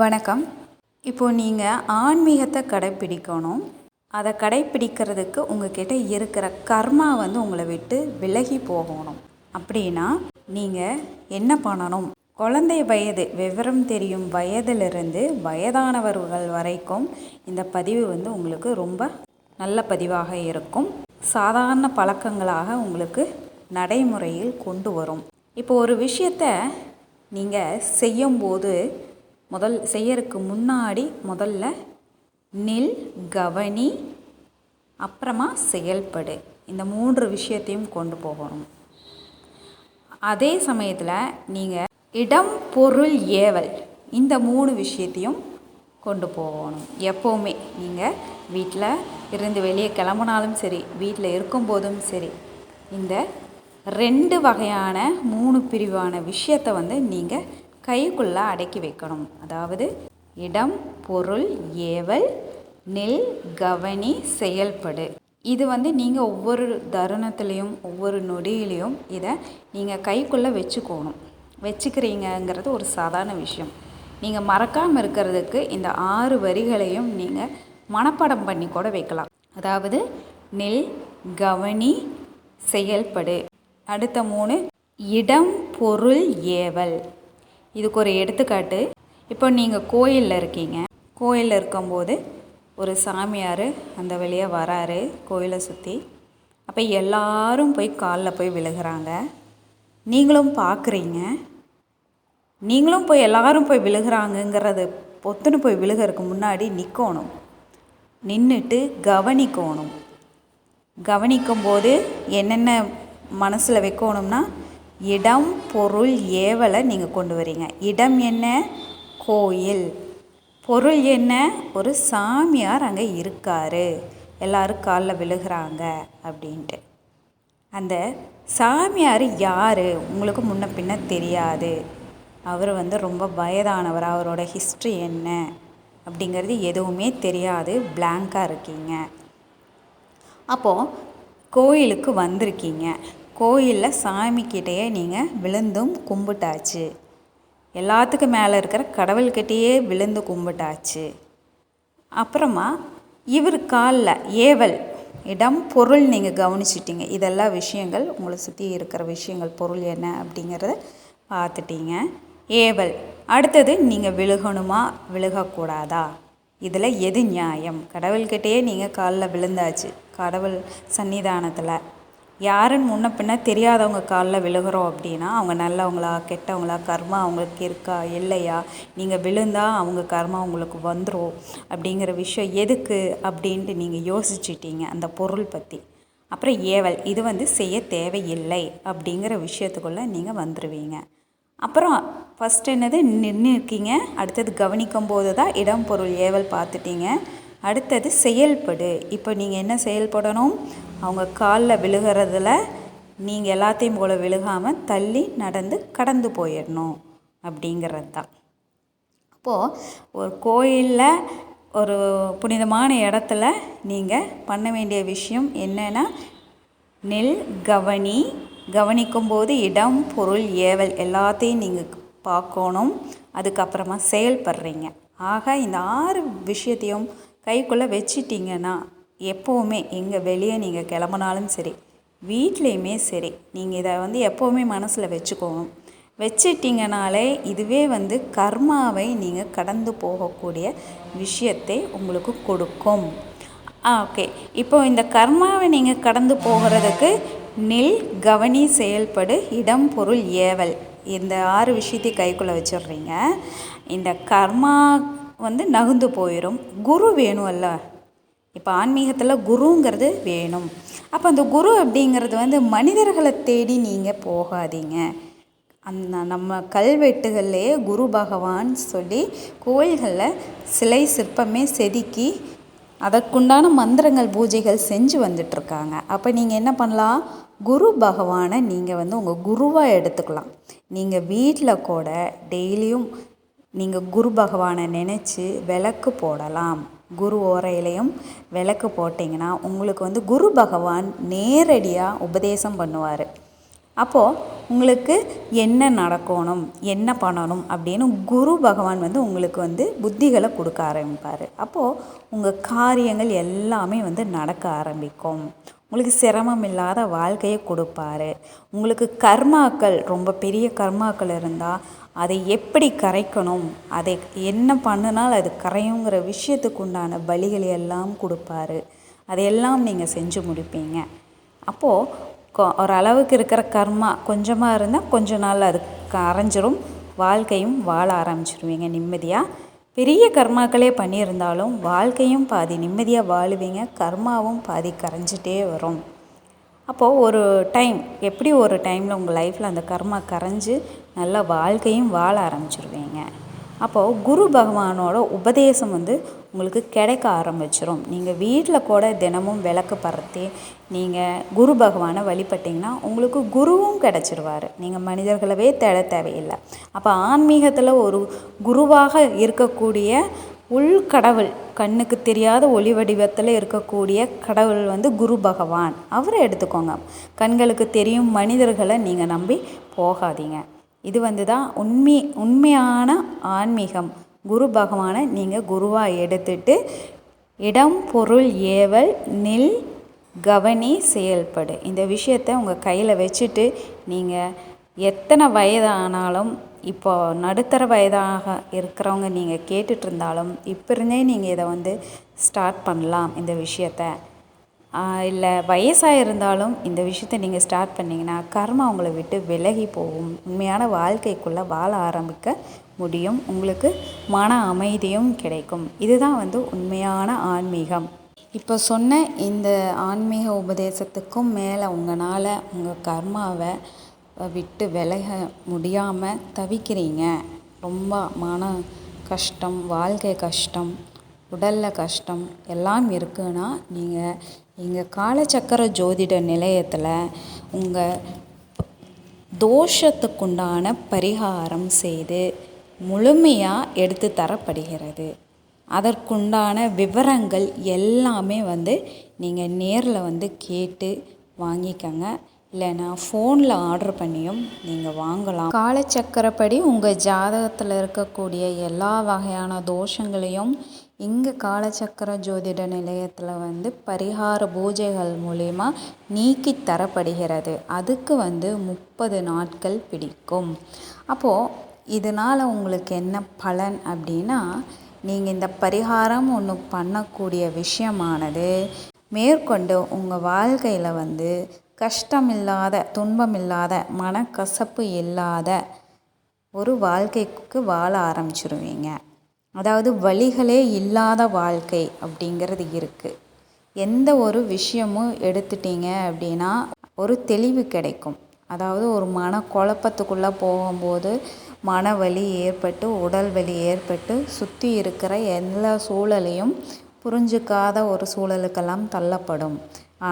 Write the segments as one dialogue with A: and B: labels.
A: வணக்கம். இப்போ நீங்கள் ஆன்மீகத்தை கடைப்பிடிக்கணும். அதை கடைப்பிடிக்கிறதுக்கு உங்ககிட்ட இருக்கிற கர்மா வந்து உங்களை விட்டு விலகி போகணும். அப்படின்னா நீங்கள் என்ன பண்ணணும்? குழந்தை வயது விவரம் தெரியும் வயதிலிருந்து வயதானவர்கள் வரைக்கும் இந்த பதிவு வந்து உங்களுக்கு ரொம்ப நல்ல பதிவாக இருக்கும். சாதாரண பழக்கங்களாக உங்களுக்கு நடைமுறையில் கொண்டு வரும். இப்போ ஒரு விஷயத்தை நீங்கள் செய்யும்போது முதல் செய்யறதுக்கு முன்னாடி முதல்ல நில் கவனி அப்புறமா செயல்படு. இந்த மூன்று விஷயத்தையும் கொண்டு போகணும். அதே சமயத்தில் நீங்கள் இடம் பொருள் ஏவல் இந்த மூணு விஷயத்தையும் கொண்டு போகணும். எப்போவுமே நீங்கள் வீட்டில் இருந்து வெளியே கிளம்புனாலும் சரி வீட்டில் இருக்கும்போதும் சரி இந்த ரெண்டு வகையான மூணு பிரிவான விஷயத்தை வந்து நீங்கள் கைக்குள்ளே அடக்கி வைக்கணும். அதாவது இடம் பொருள் ஏவல் நெல் கவனி செயல்படு. இது வந்து நீங்கள் ஒவ்வொரு தருணத்துலேயும் ஒவ்வொரு நொடியிலையும் இதை நீங்கள் கைக்குள்ளே வச்சுக்கோணும். வச்சுக்கிறீங்கங்கிறது ஒரு சாதாரண விஷயம். நீங்கள் மறக்காமல் இருக்கிறதுக்கு இந்த ஆறு வரிகளையும் நீங்கள் மனப்பாடம் பண்ணி கூட வைக்கலாம். அதாவது நெல் கவனி செயல்படு. அடுத்த மூணு இடம் பொருள் ஏவல். இதுக்கு ஒரு எடுத்துக்காட்டு. இப்போ நீங்கள் கோயிலில் இருக்கீங்க. கோயிலில் இருக்கும்போது ஒரு சாமியார் அந்த வழியாக வராரு கோயிலை சுற்றி அப்போ எல்லாரும் போய் காலில் போய் விழுகிறாங்க. நீங்களும் பார்க்குறீங்க நீங்களும் போய் எல்லாரும் போய் விழுகிறாங்கங்கிறது பொத்துன்னு போய் விழுகிறதுக்கு முன்னாடி நிற்கணும் நின்றுட்டு கவனிக்கணும். கவனிக்கும்போது என்னென்ன மனசில் வைக்கணும்னா இடம் பொருள் ஏவலை நீங்கள் கொண்டு வரீங்க. இடம் என்ன? கோயில். பொருள் என்ன? ஒரு சாமியார் அங்கே இருக்கார். எல்லாரும் காலில் விழுகிறாங்க அப்படின்ட்டு. அந்த சாமியார் யார்? உங்களுக்கு முன்ன பின்ன தெரியாது. அவர் வந்து ரொம்ப வயதானவர். அவரோட ஹிஸ்ட்ரி என்ன? அப்படிங்கிறது எதுவுமே தெரியாது. பிளாங்காக இருக்கீங்க. அப்போது கோயிலுக்கு வந்திருக்கீங்க. கோயிலில் சாமிக்கிட்டேயே நீங்கள் விழுந்தும் கும்பிட்டாச்சு. எல்லாத்துக்கும் மேலே இருக்கிற கடவுள்கிட்டேயே விழுந்து கும்பிட்டாச்சு. அப்புறமா இவர் காலில் ஏவல் இடம் பொருள் நீங்கள் கவனிச்சிட்டிங்க. இதெல்லாம் விஷயங்கள் உங்களை சுற்றி இருக்கிற விஷயங்கள் பொருள் என்ன அப்படிங்கிறத பார்த்துட்டீங்க. ஏவல் அடுத்தது நீங்கள் விழுகணுமா விழுகக்கூடாதா? இதில் எது நியாயம்? கடவுள்கிட்டேயே நீங்கள் காலில் விழுந்தாச்சு. கடவுள் சன்னிதானத்தில் யாருன்னு முன்ன பின்ன தெரியாதவங்க காலில் விழுகிறோம் அப்படின்னா அவங்க நல்லவங்களா கெட்டவங்களா கர்மா அவங்களுக்கு இருக்கா இல்லையா? நீங்கள் விழுந்தால் அவங்க கர்மா உங்களுக்கு வந்துடும் அப்படிங்கிற விஷயம் எதுக்கு அப்படின்ட்டு நீங்கள் யோசிச்சிட்டீங்க அந்த பொருள் பற்றி அப்புறம் ஏவல் இது வந்து செய்ய தேவையில்லை அப்படிங்கிற விஷயத்துக்குள்ளே நீங்கள் வந்துடுவீங்க அப்புறம் ஃபஸ்ட் என்னது? நின்று இருக்கீங்க அடுத்தது கவனிக்கும் போது தான் இடம் பொருள் ஏவல் பார்த்துட்டீங்க. அடுத்தது செயல்படு. இப்போ நீங்கள் என்ன செயல்படணும்? அவங்க காலில் விழுகிறதுல நீங்கள் எல்லாத்தையும் போல் விழுகாமல் தள்ளி நடந்து கடந்து போயிடணும் அப்படிங்கிறது தான் அப்போது ஒரு கோயிலில் ஒரு புனிதமான இடத்துல நீங்கள் பண்ண வேண்டிய விஷயம் என்னென்னா நெல் கவனி. கவனிக்கும்போது இடம் பொருள் ஏவல் எல்லாத்தையும் நீங்கள் பார்க்கணும். அதுக்கப்புறமா செயல்படுறீங்க. ஆக இந்த ஆறு விஷயத்தையும் கைக்குள்ளே வச்சிட்டிங்கன்னா எப்போவுமே எங்கே வெளியே நீங்கள் கிளம்புனாலும் சரி வீட்லேயுமே சரி நீங்கள் இதை வந்து எப்போவுமே மனசில் வச்சுக்கோணும். வச்சிட்டிங்கனாலே இதுவே வந்து கர்மாவை நீங்கள் கடந்து போகக்கூடிய விஷயத்தை உங்களுக்கு கொடுக்கும். ஆ ஓகே. இப்போ இந்த கர்மாவை நீங்கள் கடந்து போகிறதுக்கு நெல் கவனி செயல்படு இடம் பொருள் ஏவல் இந்த ஆறு விஷயத்தையும் கைக்குள்ளே வச்சிடுறீங்க. இந்த கர்மா வந்து நகுந்து போயிடும் குரு வேணும்ல. இப்போ ஆன்மீகத்தில் குருங்கிறது வேணும். அப்போ அந்த குரு அப்படிங்கிறது வந்து மனிதர்களை தேடி நீங்கள் போகாதீங்க. அந்த நம்ம கல்வெட்டுகள்லேயே குரு பகவான் சொல்லி கோயில்களில் சிலை சிற்பமே செதுக்கி அதற்குண்டான மந்திரங்கள் பூஜைகள் செஞ்சு வந்துட்டுருக்காங்க. அப்போ நீங்கள் என்ன பண்ணலாம்? குரு பகவானை நீங்கள் வந்து உங்கள் குருவாக எடுத்துக்கலாம். நீங்கள் வீட்டில் கூட டெய்லியும் நீங்கள் குரு பகவானை நினச்சி விளக்கு போடலாம். குரு ஓரையிலையும் விளக்கு போட்டிங்கன்னா உங்களுக்கு வந்து குரு பகவான் நேரடியாக உபதேசம் பண்ணுவார். அப்போது உங்களுக்கு என்ன நடக்கணும் என்ன பண்ணணும் அப்படின்னு குரு பகவான் வந்து உங்களுக்கு வந்து புத்திகளை கொடுக்க ஆரம்பிப்பார். அப்போது உங்கள் காரியங்கள் எல்லாமே வந்து நடக்க ஆரம்பிக்கும். உங்களுக்கு சிரமம் இல்லாத வாழ்க்கையை கொடுப்பாரு. உங்களுக்கு கர்மாக்கள் ரொம்ப பெரிய கர்மாக்கள் இருந்தால் அதை எப்படி கரைக்கணும்? அதை என்ன பண்ணினால் அது கரையுங்கிற விஷயத்துக்கு உண்டான பலிகளை எல்லாம் கொடுப்பாரு. அதையெல்லாம் நீங்கள் செஞ்சு முடிப்பீங்க. அப்போது ஒரு ஓரளவுக்கு இருக்கிற கர்மா கொஞ்சமாக இருந்தால் கொஞ்ச நாள் அது கரைஞ்சிரும். வாழ்க்கையும் வாழ ஆரம்பிச்சிருவீங்க நிம்மதியாக பெரிய கர்மாக்களே பண்ணியிருந்தாலும் வாழ்க்கையும் பாதி நிம்மதியாக வாழுவீங்க. கர்மாவும் பாதி கரைஞ்சிட்டே வரும். அப்போது ஒரு டைம் எப்படி ஒரு டைமில் உங்கள் லைஃப்பில் அந்த கர்மா கரைஞ்சி நல்ல வாழ்க்கையும் வாழ ஆரம்பிச்சிருவீங்க. அப்போது குரு பகவானோட உபதேசம் வந்து உங்களுக்கு கிடைக்க ஆரம்பிச்சிரும். நீங்கள் வீட்டில் கூட தினமும் விளக்கு பறத்தி நீங்கள் குரு பகவானை வழிபட்டிங்கன்னா உங்களுக்கு குருவும் கிடச்சிருவார். நீங்கள் மனிதர்களவே தேட தேவையில்லை. அப்போ ஆன்மீகத்தில் ஒரு குருவாக இருக்கக்கூடிய உள்கடவுள் கண்ணுக்கு தெரியாத ஒளி வடிவத்தில் இருக்கக்கூடிய கடவுள் வந்து குரு பகவான். அவரை எடுத்துக்கோங்க. கண்களுக்கு தெரியும் மனிதர்களை நீங்கள் நம்பி போகாதீங்க. இது வந்து தான் உண்மை உண்மையான ஆன்மீகம். குரு பகவானை நீங்கள் குருவாக எடுத்துட்டு இடம் பொருள் ஏவல் நில் கவனி செயல்படு. இந்த விஷயத்த உங்கள் கையில் வச்சுட்டு நீங்கள் எத்தனை வயதானாலும் இப்போ நடுத்தர வயதாக இருக்கிறவங்க நீங்கள் கேட்டுட்ருந்தாலும் இப்போ இருந்தே நீங்கள் இதை வந்து ஸ்டார்ட் பண்ணலாம் இந்த விஷயத்த. இல்லை வயசாக இருந்தாலும் இந்த விஷயத்த நீங்கள் ஸ்டார்ட் பண்ணிங்கன்னா கர்மா உங்களை விட்டு விலகி போகும். உண்மையான வாழ்க்கைக்குள்ளே வாழ ஆரம்பிக்க முடியும். உங்களுக்கு மன அமைதியும் கிடைக்கும். இதுதான் வந்து உண்மையான ஆன்மீகம். இப்போ சொன்ன இந்த ஆன்மீக உபதேசத்துக்கும் மேலே உங்களால் உங்கள் கர்மாவை விட்டு விலக முடியாமல் தவிக்கிறீங்க. ரொம்ப மன கஷ்டம் வாழ்க்கை கஷ்டம் உடலில் கஷ்டம் எல்லாம் இருக்குன்னா நீங்கள் எங்கள் காலச்சக்கர ஜோதிட நிலையத்தில் உங்கள் தோஷத்துக்குண்டான பரிகாரம் செய்து முழுமையாக எடுத்து தரப்படுகிறது. அதற்குண்டான விவரங்கள் எல்லாமே வந்து நீங்கள் நேரில் வந்து கேட்டு வாங்கிக்கங்க. இல்லைன்னா ஃபோனில் ஆர்டர் பண்ணியும் நீங்கள் வாங்கலாம். காலச்சக்கரப்படி உங்கள் ஜாதகத்தில் இருக்கக்கூடிய எல்லா வகையான தோஷங்களையும் இங்கே காலச்சக்கர ஜோதிட நிலையத்தில் வந்து பரிகார பூஜைகள் மூலிமா நீக்கி தரப்படுகிறது. அதுக்கு வந்து முப்பது நாட்கள் பிடிக்கும். அப்போது இதனால் உங்களுக்கு என்ன பலன் அப்படின்னா நீங்கள் இந்த பரிகாரம் ஒன்று பண்ணக்கூடிய விஷயமானது மேற்கொண்டு உங்கள் வாழ்க்கையில் வந்து கஷ்டமில்லாத துன்பமில்லாத மனக்கசப்பு இல்லாத ஒரு வாழ்க்கைக்கு வாழ ஆரம்பிச்சிருவீங்க. அதாவது வழிகளே இல்லாத வாழ்க்கை அப்படிங்கிறது இருக்குது எந்த ஒரு விஷயமும் எடுத்துட்டீங்க அப்படின்னா ஒரு தெளிவு கிடைக்கும். அதாவது ஒரு மன குழப்பத்துக்குள்ளே போகும்போது மன வலி ஏற்பட்டு உடல் வலி ஏற்பட்டு சுற்றி இருக்கிற எல்லா சூழலையும் புரிஞ்சுக்காத ஒரு சூழலுக்கெல்லாம் தள்ளப்படும்.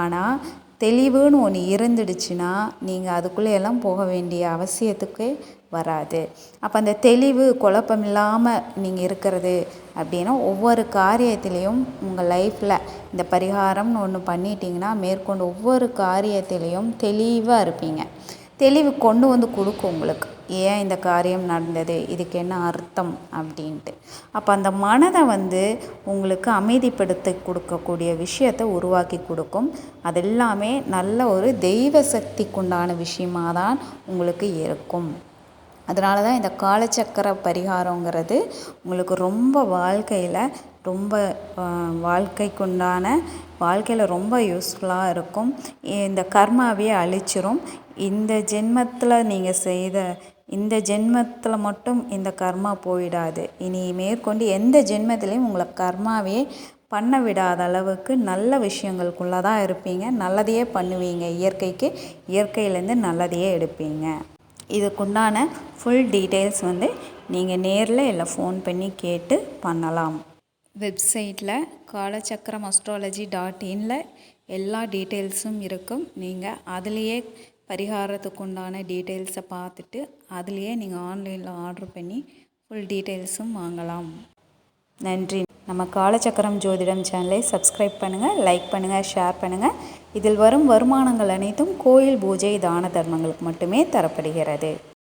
A: ஆனால் தெளிவுன்னு ஒன்று இருந்துடுச்சுன்னா நீங்கள் அதுக்குள்ளே எல்லாம் போக வேண்டிய அவசியத்துக்கு வராது. அப்போ அந்த தெளிவு குழப்பம் இல்லாமல் நீங்கள் இருக்கிறது அப்படின்னா ஒவ்வொரு காரியத்திலையும் உங்கள் லைஃப்பில் இந்த பரிகாரம்னு ஒன்று பண்ணிட்டீங்கன்னா மேற்கொண்டு ஒவ்வொரு காரியத்திலையும் தெளிவாக இருப்பீங்க. தெளிவு கொண்டு வந்து கொடுக்கும் உங்களுக்கு. ஏன் இந்த காரியம் நடந்தது? இதுக்கு என்ன அர்த்தம்? அப்படின்ட்டு. அப்போ அந்த மனதை வந்து உங்களுக்கு அமைதிப்படுத்தி கொடுக்கக்கூடிய விஷயத்தை உருவாக்கி கொடுக்கும். அது எல்லாமே நல்ல ஒரு தெய்வ சக்திக்குண்டான விஷயமாக தான் உங்களுக்கு இருக்கும். அதனால தான் இந்த காலச்சக்கர பரிகாரங்கிறது உங்களுக்கு ரொம்ப வாழ்க்கையில் ரொம்ப வாழ்க்கைக்குண்டான வாழ்க்கையில் ரொம்ப யூஸ்ஃபுல்லாக இருக்கும். இந்த கர்மாவே அழிச்சிரும். இந்த ஜென்மத்தில் நீங்கள் செய்த இந்த ஜென்மத்தில் மட்டும் இந்த கர்மா போயிடாது. இனி மேற்கொண்டு எந்த ஜென்மத்திலையும் உங்களை கர்மாவே பண்ண விடாத அளவுக்கு நல்ல விஷயங்களுக்குள்ளே தான் இருப்பீங்க. நல்லதையே பண்ணுவீங்க. இயற்கைக்கு இயற்கையிலேருந்து நல்லதையே எடுப்பீங்க. இதுக்குண்டான ஃபுல் டீட்டெயில்ஸ் வந்து நீங்கள் நேரில் இல்லை ஃபோன் பண்ணி கேட்டு பண்ணலாம். வெப்சைட்டில் காலச்சக்கரம் அஸ்ட்ராலஜி டாட் இனில் எல்லா டீட்டெயில்ஸும் இருக்கும். நீங்கள் அதுலேயே பரிகாரத்துக்கு உண்டான டீட்டெயில்ஸை பார்த்துட்டு அதுலேயே நீங்கள் ஆன்லைனில் ஆர்டர் பண்ணி ஃபுல் டீட்டெயில்ஸும் வாங்கலாம். நன்றி. நம்ம காலச்சக்கரம் ஜோதிடம் சேனலை சப்ஸ்கிரைப் பண்ணுங்கள் லைக் பண்ணுங்கள் ஷேர் பண்ணுங்கள் இதில் வரும் வருமானங்கள் அனைத்தும் கோயில் பூஜை தான தர்மங்களுக்கு மட்டுமே தரப்படுகிறது.